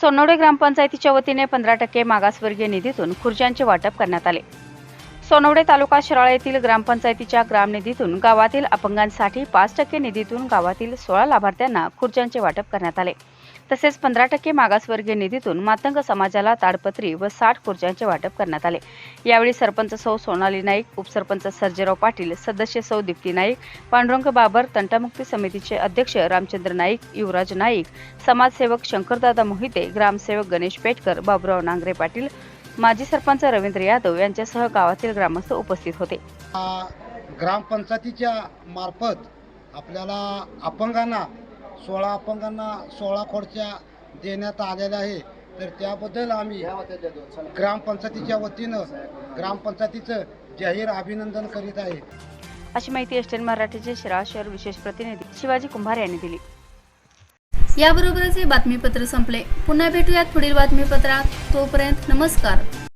सोनवडे ग्रामपंचायतीच्या वतीने पंधरा टक्के मागासवर्गीय निधीतून खुर्च्यांचे वाटप करण्यात आले. सोनवडे तालुका शिराळा येथील ग्रामपंचायतीच्या ग्रामनिधीतून गावातील अपंगांसाठी पाच टक्के निधीतून गावातील सोळा लाभार्थ्यांना खुर्च्यांचे वाटप करण्यात आले. तसेच पंधरा टक्के मागासवर्गीय निधीतून मातंग समाजाला ताडपत्री व साठ खुर्च्यांचे वाटप करण्यात आले. यावेळी सरपंच सौ सोनाली नाईक उपसरपंच सर्जेराव पाटील सदस्य सौ दीप्ती नाईक पांडुरंग बाबर तंटामुक्ती समितीचे अध्यक्ष रामचंद्र नाईक युवराज नाईक समाजसेवक शंकरदादा मोहिते ग्रामसेवक गणेश पेटकर बाबुराव नांगरे पाटील माजी सरपंच रवींद्र यादव यांच्यासह गावातील ग्रामस्थ उपस्थित होते. ग्रामपंचायतीच्या मार्फत आपल्याला अपंगांना सोळा अपंगांना सोळा खोडच्या देण्यात आलेल्या आहे. तर त्याबद्दल आम्ही ग्रामपंचायतीच्या वतीनं ग्रामपंचायतीचं जाहीर अभिनंदन करीत आहे. अशी माहिती एसटीएन मराठीचे शिराळ शहर विशेष प्रतिनिधी शिवाजी कुंभार यांनी दिली. याबरोबरच हे बातमीपत्र संपले. पुन्हा भेटूयात पुढील बातमीपत्रात. तोपर्यंत नमस्कार.